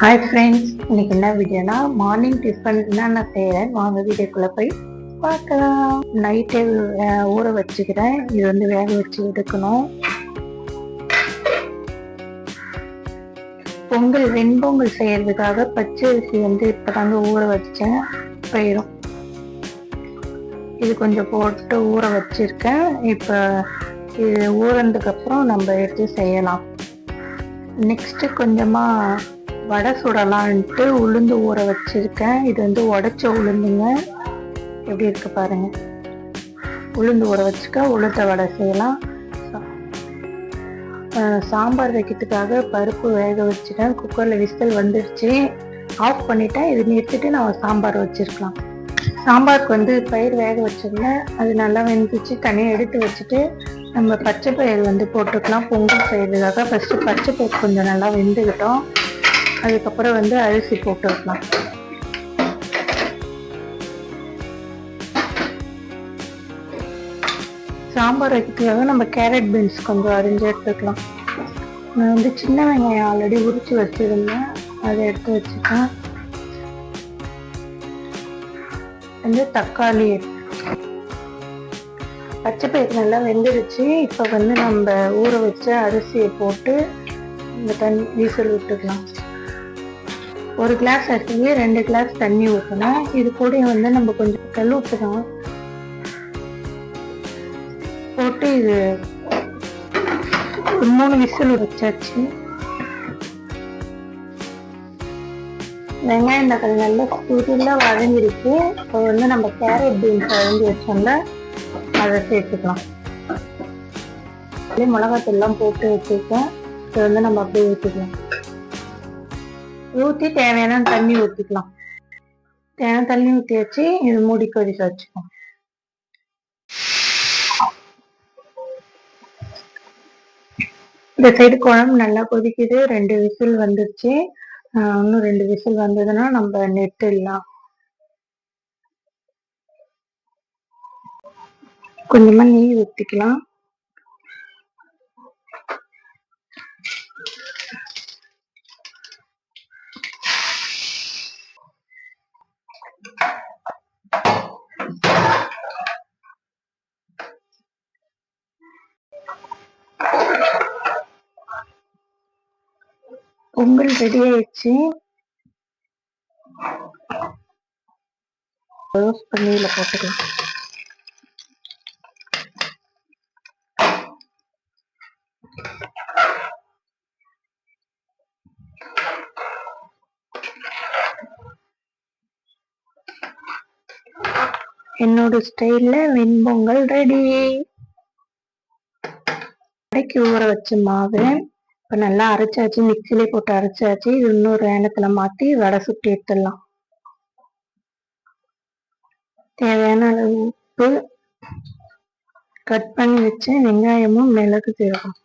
Hi friends இன்னைக்கு என்ன வீடியோனா morning tiffin என்னென்ன செய்கிறேன் வாங்க வீடியோக்குள்ளே போய் பார்க்கலாம். நைட்டே ஊற வச்சுக்கிறேன். இது வந்து வேக வச்சு எடுக்கணும். பொங்கல் வெண்பொங்கல் செய்கிறதுக்காக பச்சை அரிசி வந்து இப்போ தாங்க ஊற வச்சேன். போயிடும் இது கொஞ்சம் போட்டு ஊற வச்சிருக்கேன். இப்போ இது ஊறதுக்கப்புறம் நம்ம எடுத்து செய்யலாம். நெக்ஸ்ட்டு கொஞ்சமாக வடை சுடலான்ட்டு உளுந்து ஊற வச்சுருக்கேன். இது வந்து உடைச்ச உளுந்துங்க. எப்படி இருக்கு பாருங்க. உளுந்து ஊற வச்சுக்க உளுத்த வடை செய்யலாம். சாம்பார் வைக்கிறதுக்காக பருப்பு வேக வச்சுட்டேன். குக்கரில் விசில் வந்துடுச்சு ஆஃப் பண்ணிட்டேன். இது நிறுத்திட்டு நான் சாம்பார் வச்சிருக்கலாம். சாம்பாருக்கு வந்து பயிர் வேக வச்சிருந்தேன். அது நல்லா வெந்துச்சு. தனியாக எடுத்து வச்சுட்டு நம்ம பச்சை பயிர் வந்து போட்டுக்கலாம். பொங்கல் செய்யறதுக்காக ஃபஸ்ட்டு பச்சை பயிர் கொஞ்சம் நல்லா வெந்துக்கிட்டோம் அதுக்கப்புறம் வந்து அரிசி போட்டு வைக்கலாம். சாம்பார் வைக்கிறதுக்காக நம்ம கேரட் பீன்ஸ் கொஞ்சம் அரிஞ்சு எடுத்துக்கலாம். நான் வந்து சின்ன வெங்காயம் ஆல்ரெடி உரிச்சு வச்சிருந்தேன். அதை எடுத்து வச்சுக்கேன் வந்து தக்காளி பச்சை பயிர் நல்லா வெந்துடுச்சு. இப்போ வந்து நம்ம ஊற வச்ச அரிசியை போட்டு இந்த தண்ணி வீசல் விட்டுக்கலாம். ஒரு கிளாஸ் அரிசிக்கு ரெண்டு கிளாஸ் தண்ணி ஊற்றணும் இது கூட வந்து நம்ம கொஞ்சம் கல் உப்பு போட்டு இது ஒரு மூணு விசில் வச்சாச்சு வெங்காயம் தக்காளி நல்லா சுருள வதங்கிருக்கு. இப்போ வந்து நம்ம கேரட் பீன்ஸ் வதங்கி வச்சோம்ல அதை சேர்த்துக்கலாம். அப்படியே மிளகாத்தூள்லாம் போட்டு வச்சுருக்கேன். இதை வந்து நம்ம அப்படியே ஊற்றிக்கலாம் ஊற்றி தேவையான தண்ணி ஊற்றிக்கலாம் தேவையான தண்ணி ஊற்றி வச்சு இது மூடி கொதிக்க வச்சுக்கலாம் இந்த சைடு குழம்பு நல்லா கொதிக்குது. ரெண்டு விசில் வந்துருச்சு. இன்னும் ரெண்டு விசில் வந்ததுன்னா நம்ம நெட்டுடலாம். கொஞ்சமா நெய் ஊற்றிக்கலாம் பொங்கல் ரெடி ஆயிடுச்சு. ரோஸ் பண்ணியில போட்டுக்கலாம். என்னோட ஸ்டைல்ல வெண்பொங்கல் ரெடி கடைக்கு ஊற வச்ச மாவு இப்போ நல்லா அரைச்சாச்சு மிக்சிலே போட்டு அரைச்சாச்சு. இது இன்னொரு ஏனத்துல மாத்தி வடை சுட்டி எடுத்துடலாம். தேவையான அளவு உப்பு கட் பண்ணி வச்ச வெங்காயமும் மிளகு சீரகம்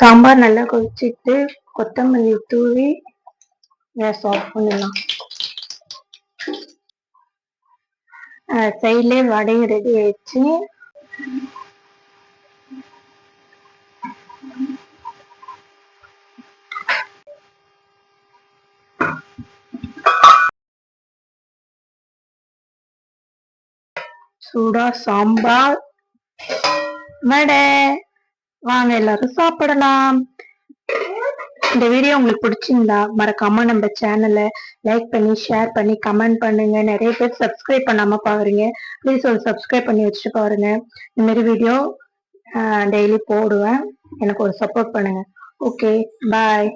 சாம்பார் நல்லா கொதிச்சிட்டு கொத்தமல்லி தூவி கேஸ் ஆஃப் பண்ணிடலாம். சைட்லேயே வடையும் ரெடி ஆயிடுச்சு. சூடா சாம்பார். வடை. வாங்க எல்லாரும் சாப்பிடலாம். இந்த வீடியோ உங்களுக்கு பிடிச்சிருந்தா மறக்காம நம்ம சேனலை லைக் பண்ணி ஷேர் பண்ணி கமெண்ட் பண்ணுங்க. நிறைய பேர் சப்ஸ்கிரைப் பண்ணாம பாக்குறீங்க. ப்ளீஸ் ஒரு சப்ஸ்கிரைப் பண்ணி வச்சுட்டு பாருங்க. இந்த மாதிரி வீடியோ டெய்லி போடுவேன். எனக்கு ஒரு சப்போர்ட் பண்ணுங்க. Okay bye